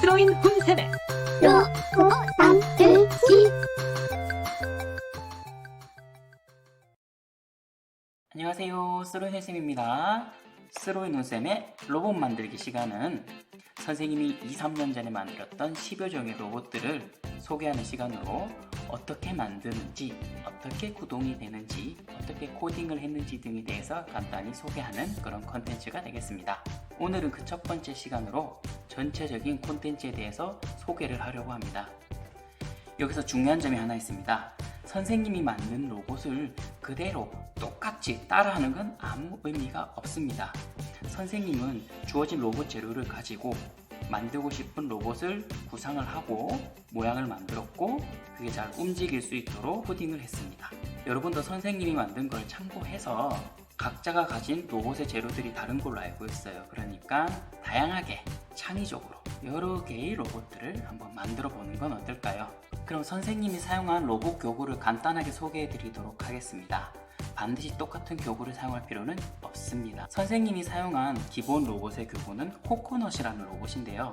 스로인 훈세네 로고 만들기 안녕하세요. 스로이 선생님입니다. 스로이 눈쌤의 로봇 만들기 시간은 선생님이 2, 3년 전에 만들었던 10여 종의 로봇들을 소개하는 시간으로 어떻게 만드는지, 어떻게 구동이 되는지, 어떻게 코딩을 했는지 등에 대해서 간단히 소개하는 그런 컨텐츠가 되겠습니다. 오늘은 그 첫 번째 시간으로 전체적인 콘텐츠에 대해서 소개를 하려고 합니다. 여기서 중요한 점이 하나 있습니다. 선생님이 만든 로봇을 그대로 똑같이 따라하는 건 아무 의미가 없습니다. 선생님은 주어진 로봇 재료를 가지고 만들고 싶은 로봇을 구상을 하고 모양을 만들었고 그게 잘 움직일 수 있도록 코딩을 했습니다. 여러분도 선생님이 만든 걸 참고해서 각자가 가진 로봇의 재료들이 다른 걸로 알고 있어요. 그러니까 다양하게 창의적으로 여러 개의 로봇들을 한번 만들어 보는 건 어떨까요? 그럼 선생님이 사용한 로봇 교구를 간단하게 소개해 드리도록 하겠습니다. 반드시 똑같은 교구를 사용할 필요는 없습니다. 선생님이 사용한 기본 로봇의 교구는 코코넛이라는 로봇인데요.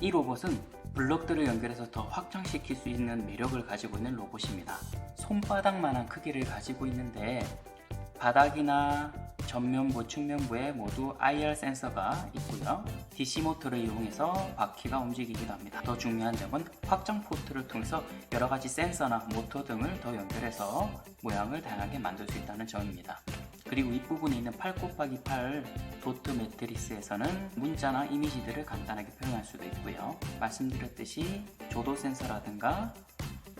이 로봇은 블럭들을 연결해서 더 확장시킬 수 있는 매력을 가지고 있는 로봇입니다. 손바닥만한 크기를 가지고 있는데 바닥이나 전면부, 측면부에 모두 IR 센서가 있고요. DC 모터를 이용해서 바퀴가 움직이기도 합니다. 더 중요한 점은 확장 포트를 통해서 여러 가지 센서나 모터 등을 더 연결해서 모양을 다양하게 만들 수 있다는 점입니다. 그리고 윗부분에 있는 8 곱하기 8 도트 매트리스에서는 문자나 이미지들을 간단하게 표현할 수도 있고요. 말씀드렸듯이 조도 센서라든가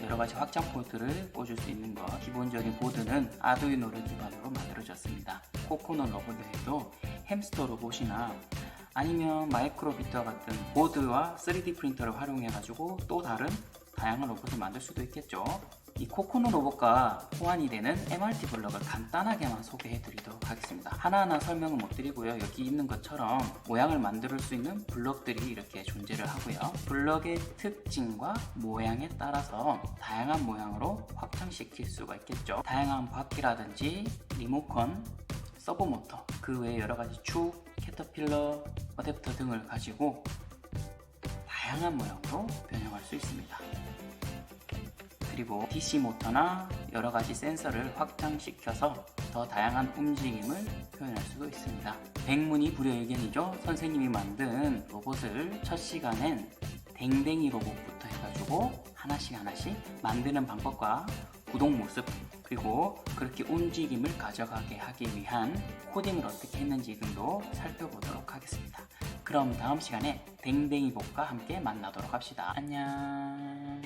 여러 가지 확장 포트를 꽂을 수 있는 것. 기본적인 보드는 아두이노를 기반으로 만들어졌습니다. 코코넛 로봇 외에도 햄스터 로봇이나 아니면 마이크로 비트와 같은 보드와 3D 프린터를 활용해 가지고 또 다른 다양한 로봇을 만들 수도 있겠죠. 이 코코넛 로봇과 호환이 되는 MRT 블럭을 간단하게만 소개해 드리도록 하겠습니다. 하나하나 설명은 못 드리고요. 여기 있는 것처럼 모양을 만들 수 있는 블럭들이 이렇게 존재를 하고요. 블럭의 특징과 모양에 따라서 다양한 모양으로 확장시킬 수가 있겠죠. 다양한 바퀴라든지 리모컨, 서브 모터, 그 외에 여러 가지 축, 캐터필러, 어댑터 등을 가지고 다양한 모양으로 변형할 수 있습니다. 그리고 DC 모터나 여러 가지 센서를 확장시켜서 더 다양한 움직임을 표현할 수도 있습니다. 백문이 불여일견이죠. 선생님이 만든 로봇을 첫 시간엔 댕댕이 로봇부터 해가지고 하나씩 하나씩 만드는 방법과 구동 모습 그리고 그렇게 움직임을 가져가게 하기 위한 코딩을 어떻게 했는지 등도 살펴보도록 하겠습니다. 그럼 다음 시간에 댕댕이 복과 함께 만나도록 합시다. 안녕.